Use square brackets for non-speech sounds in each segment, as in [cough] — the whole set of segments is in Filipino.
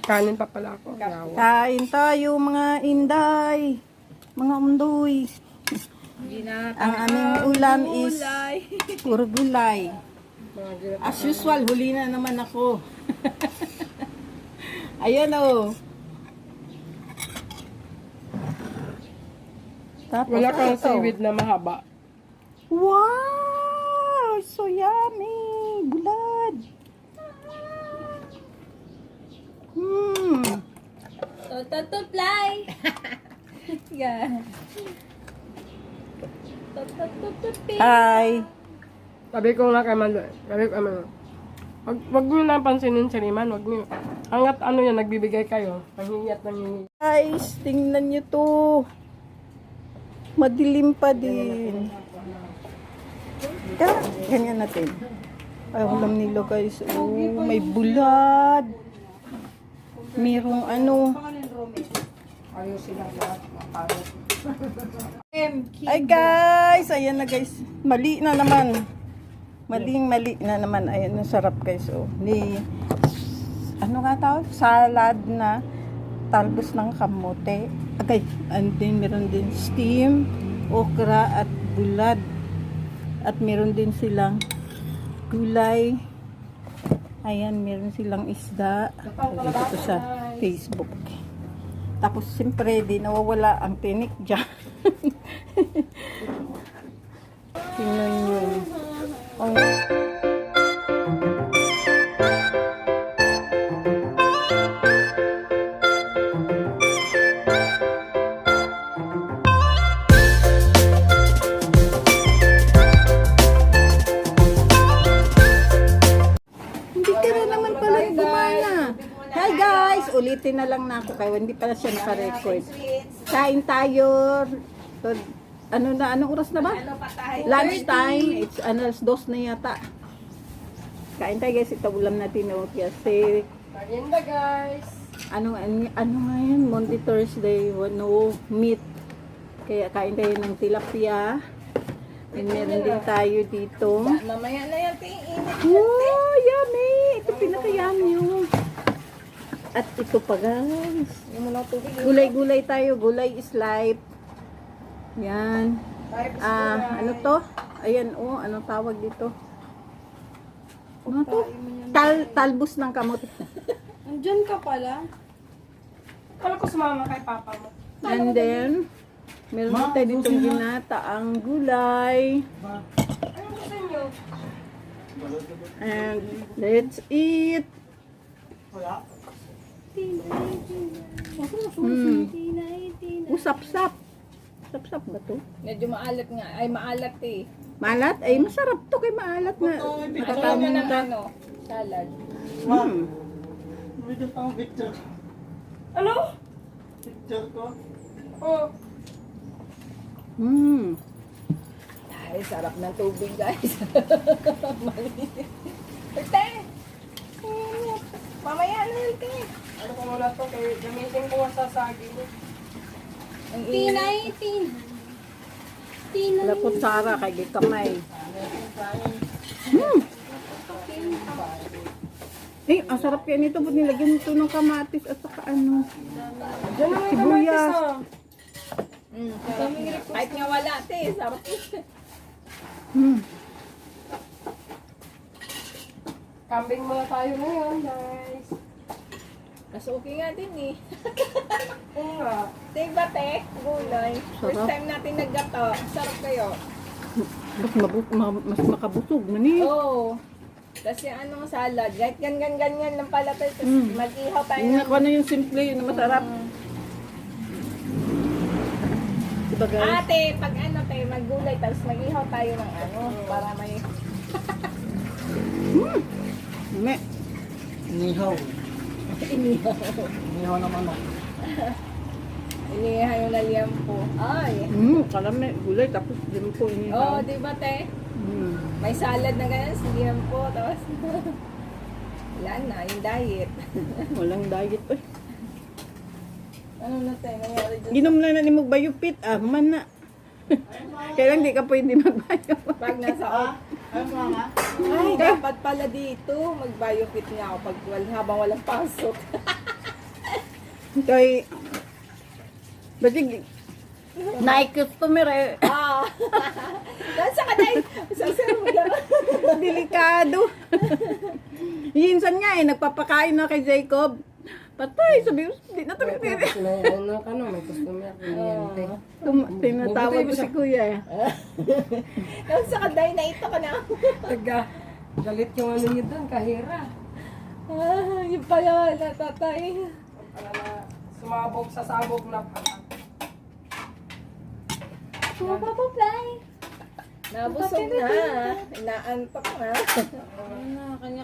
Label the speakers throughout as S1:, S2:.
S1: Kanin pa pala ako.
S2: Kain tayo mga inday. Mga umdoy. Ang aming ulam is puro gulay. As usual, huli na naman ako. [laughs] Ayan o. Tapos,
S1: Wala kang
S2: ito.
S1: seaweed na mahaba.
S2: Wow! So yummy! Bulad! Hmm.
S3: Tototuplay. [laughs] yeah.
S2: Hi!
S1: Sabi ko nga kay Malo, sabi ko ano, wag, wag nyo na pansinin si Riman, wag nyo. Hanggat ano yan, nagbibigay kayo, nanghihiyat ng hingi.
S2: Guys, tingnan nyo to. Madilim pa din. Tara, ganyan natin. Ay, ulam nila guys. Oh, may bulad. Merong ano. Ay guys, ayan na guys. Mali na naman. Maling mali na naman. Ayan, ang sarap guys. Oh, ni ano nga tawag? Salad na talbos ng kamote. Okay, and then meron din steam, okra at bulad. At meron din silang gulay. Ayan, meron silang isda. Lagay ko to sa Facebook. Tapos, siyempre, di nawawala ang tinik dyan. Tingnan nyo. Ang siya naka-record. Kain tayo. So, ano na, anong oras na ba? Lunch time. It's ano, alas dos na yata. Kain tayo guys. Ito ulam natin. No? Kasi,
S1: Merienda guys!
S2: ano, ano, ano nga yan? Monday, Thursday, no meat. Kaya kain tayo ng tilapia. And meron din tayo dito.
S3: Mamaya na yan, ting. Init.
S2: Wow, yummy! Ito pinaka-yummy yun. At ito pa guys. Gulay-gulay tayo. Gulay is life. Yan. Ah, ano to? Ayan, oh, anong tawag dito? Ano to? Tal talbos ng kamot. [laughs]
S3: Andyan ka pala.
S1: Kala ko sumama kay papa mo.
S2: And then, meron tayo ditong ginataang gulay.
S1: Ano gusto nyo?
S2: And let's eat. Hmm. Usap-sap. Usap-sap ba to?
S3: Medyo maalat nga. Ay, maalat eh.
S2: Malat? Ay, masarap to kay maalat na.
S3: Ano ka
S2: Nakakamin
S3: ng ano? Salad.
S2: Hmm.
S4: Video pang picture.
S1: Ano?
S4: Picture ko.
S1: Oh,
S2: Hmm.
S3: Ay, sarap ng tubig, guys. [laughs] Mali. Ate! Init. Mamaya na yun, te.
S1: Ano ko muna to, kaya gamitin ko nga sa saging.
S3: Ang Tinay, tin.
S2: Wala po Sara kay di kamay. Hmm. Eh, ang sarap kaya nito. Ba't nilagyan nito ng kamatis at saka ano?
S1: Diyan yung
S2: Sibuyas.
S1: kamatis ah.
S3: Mm, sarap. Kahit nga wala, te. Sarap.
S2: Hmm.
S1: Kambing muna tayo ngayon guys.
S3: Mas okay nga din eh. [laughs]
S1: Oo nga.
S3: Te, ba, te? Gulay. First
S2: Sarap.
S3: time natin naggato. Sarap kayo.
S2: Mas, mabu- ma- mas makabusog na ni.
S3: Oo. Oh. Tapos yung anong salad. Kahit ganyan-ganyan lang pala tayo. Tapos
S2: Mm.
S3: mag-ihaw tayo.
S2: Yung
S3: ng-
S2: ako na yung simple, yun na masarap. Diba guys?
S3: Ate, pag ano tayo, maggulay, tapos mag-ihaw tayo ng ano, para may... [laughs]
S2: Me.
S4: Nihaw.
S3: Inihaw.
S4: Nihaw naman ako.
S3: Inihaw yung lalyampo. Ay.
S2: Hmm, kalame, gulay, tapos din po ini.
S3: Oo, oh, di ba, te?
S2: Hmm.
S3: May salad na ganyan, liampo, tapos... [laughs] Wala na, yung diet. [laughs]
S2: Walang diet. Ay,
S3: Ano na tayo, nangyari dyan?
S2: ginom lang na ni mo bayupit. Ah, man na. [laughs] Kailan di ka pwede magbayo.
S3: Pag nasa...
S4: Ano nga?
S3: Ay, dapat pala dito, mag-biofit nga ako pag wal, habang walang pasok. [laughs]
S2: Kay, batig, na-customer eh.
S3: Ah. Nasa ka na Sa sir mo lang.
S2: Delikado. [laughs] Minsan nga eh, nagpapakain na kay Jacob. Patay, sabi ko, hindi na tayo tiri.
S1: May ano ka no, may customer, kliyente.
S2: Tum- Tinatawag ko si kuya eh.
S3: Nasa ka na ito ka na.
S1: Taga, galit yung ano niyo doon, kahira.
S3: Ah, yung pala natatay.
S1: Para na sumabog sa sabog na pala.
S3: Pumapapaply. Nabusog na. Inaantok na.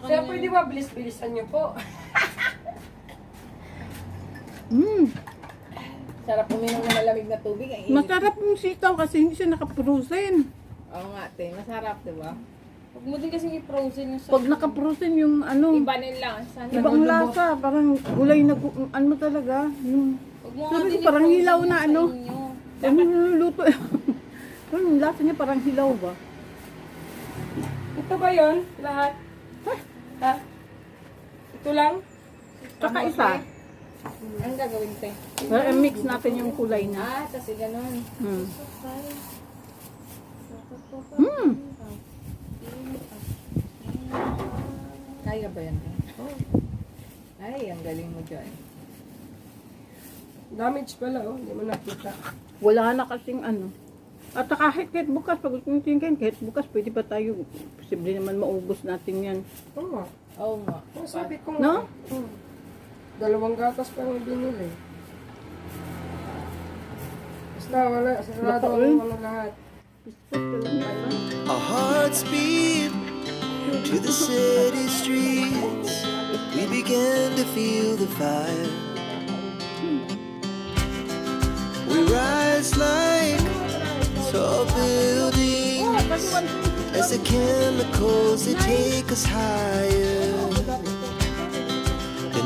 S1: Kaya pwede ba bilis-bilisan niyo po?
S2: Mm.
S3: Sarap uminom ng malamig na tubig. Init.
S2: Masarap yung sitaw kasi hindi siya nakaprosen.
S3: Oo nga, te. Masarap, di ba?
S5: Huwag mo din kasi i-frozen yung sa...
S2: Pag nakaprosen yung ano,
S3: Iba nila. Sana.
S2: ibang lasa, parang gulay na, gu- ano talaga, yung,
S5: Huwag mo
S2: Sabi ko,
S5: din
S2: parang
S5: i-frozen
S2: hilaw
S5: yung
S2: na
S5: sa
S2: ano.
S5: inyo.
S2: yung niluluto. Ano, yung lasa niya parang hilaw ba?
S1: Ito ba yon Lahat? Ha? Ito lang?
S2: Tsaka isa,
S3: Ang gagawin, te?
S2: eh, mix natin yung kulay na.
S3: Ah, kasi ganun.
S2: Hmm. Hmm.
S3: Kaya ba yan? Ay, ang galing mo dyan.
S1: Damage pala oh, hindi mo nakita.
S2: Wala na kasing ano. At kahit kahit bukas, pag tingin kahit bukas, pwede pa tayo, posible naman maubos natin yan.
S1: Oo nga.
S3: Oo nga.
S1: Oh, sabi ko
S2: No?
S1: Hmm. Dalawang gatas pa yung binili. Basta wala, sarado ang
S2: eh.
S1: ano lahat.
S6: Our hearts beat to the city streets. We began to feel the fire. We rise like tall buildings as the chemicals they take us higher.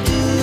S6: do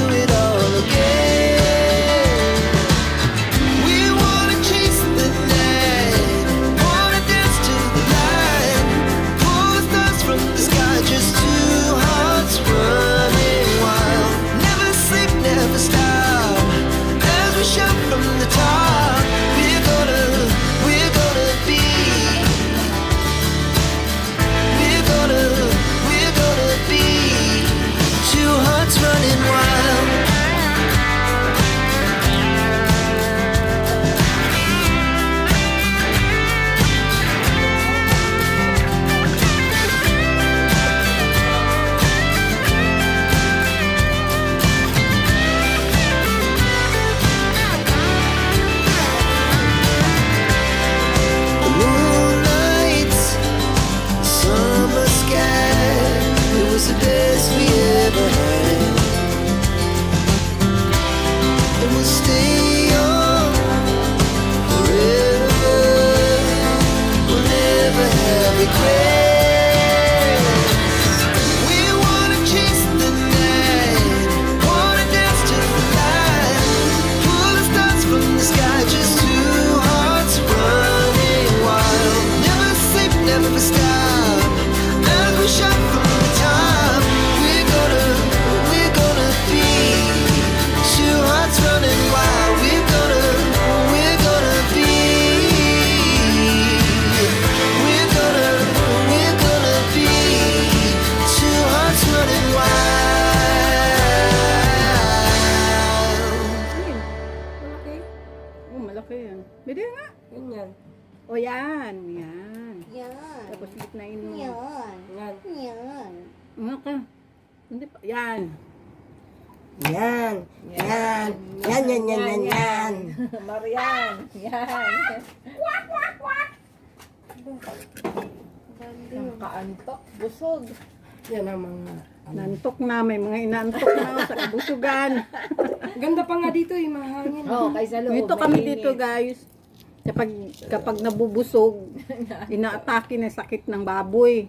S2: O yan, yan.
S5: Yan.
S2: Tapos gitnain mo.
S5: Yan.
S1: Yan.
S5: Yan.
S2: Ano ka? Hindi pa. Yan.
S1: Yan. Yan. Yan, yan, yan, yan, yan. [laughs]
S3: Marian. Yan. Ang kaantok. Busog.
S1: Yan ang mga...
S2: Nantok na. May mga inantok na sa kabusugan. [laughs]
S1: Ganda pa nga dito eh, mahangin.
S3: Oh, kaysa loob.
S2: Dito kami dito guys. Kapag, kapag nabubusog, [laughs] inaatake na sakit ng baboy.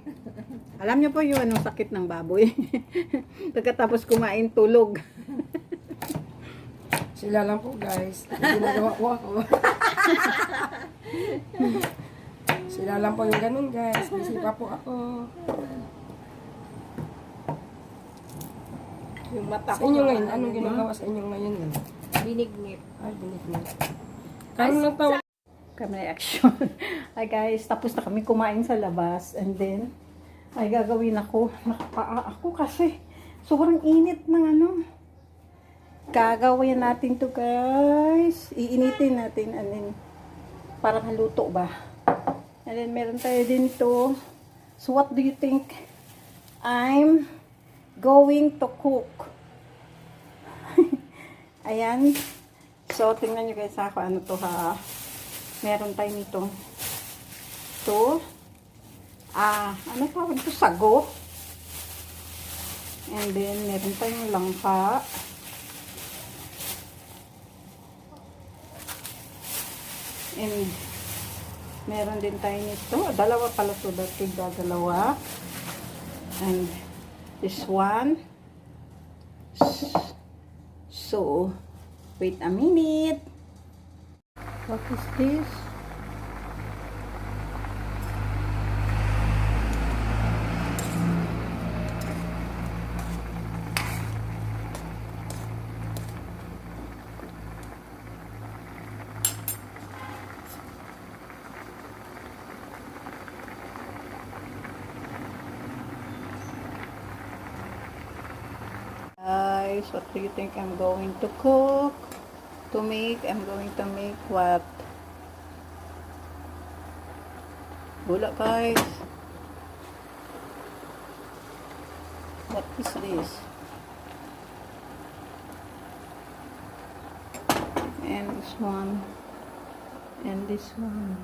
S2: Alam niyo po yun, anong sakit ng baboy. [laughs] Pagkatapos kumain, tulog. [laughs]
S1: Sila lang po guys. Ginagawa ko ako. Sila lang po yung ganun guys. Busy pa po ako.
S3: Yung mata
S1: Sa inyo ngayon, anong ginagawa sa inyo ngayon? Yun?
S3: Binignit.
S1: Ay, binigyan. Kano lang tawag?
S2: Kami [laughs] action. Hi guys, tapos na kami kumain sa labas. And then, ay gagawin ako. Nakapaa ako kasi sobrang init ng ano. Gagawin natin to guys. Iinitin natin. And then, parang haluto ba? And then, meron tayo din to. So, what do you think I'm going to cook? [laughs] Ayan. So, tingnan nyo guys ako ano to ha. Meron tayo nito. To. Ah, ano tawag ito? Sago. And then, meron tayong langka. And, meron din tayo nito. Dalawa pala to. Dati dalawa. And, this one. So, wait a minute. What is this? Guys, what do you think I'm going to cook? To make, I'm going to make what? Bulak guys. What is this? And this one. And this one.